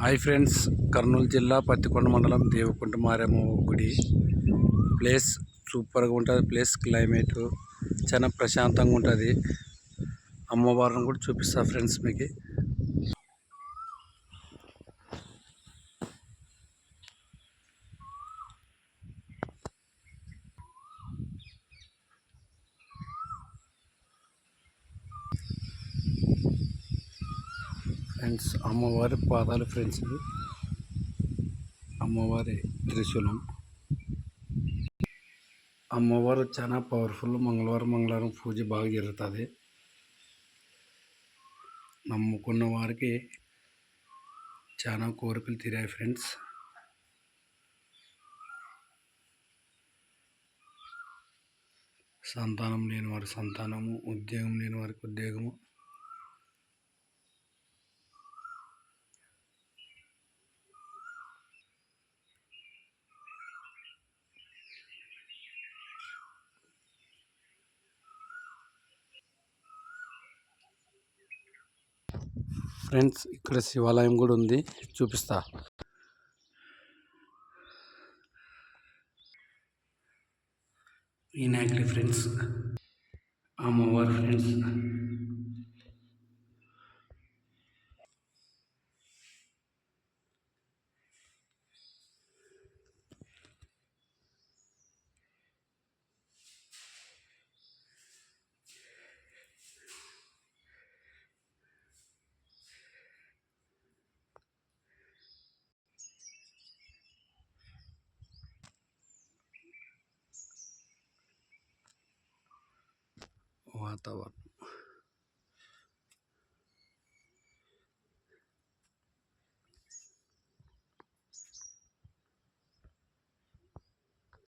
Hi friends Kurnool జిల్లా పత్తికొండ మండలం దేవకుంట మారేమ్మ గుడి. ప్లేస్ సూపర్గా ఉంటుంది ప్లేస్ క్లైమేట్ చాలా ప్రశాంతంగా ఉంటుంది. అమ్మవారిని కూడా చూపిస్తా ఫ్రెండ్స్ మీకు. ఫ్రెండ్స్ అమ్మవారి పాదాలు ఫ్రెండ్స్ అమ్మవారి త్రిశూలం. అమ్మవారు చాలా పవర్ఫుల్ మంగళవారం మంగళవారం పూజ బాగా జరుగుతుంది. నమ్ముకున్న వారికి చాలా కోరికలు తీరాయి ఫ్రెండ్స్. సంతానం లేని వారి సంతానము ఉద్యోగం లేని వారికి ఉద్యోగము. ఫ్రెండ్స్ ఇక్కడ శివాలయం కూడా ఉంది. చూపిస్తా. వినాయకుడి ఫ్రెండ్స్ అమ్మవారు ఫ్రెండ్స్. Агатова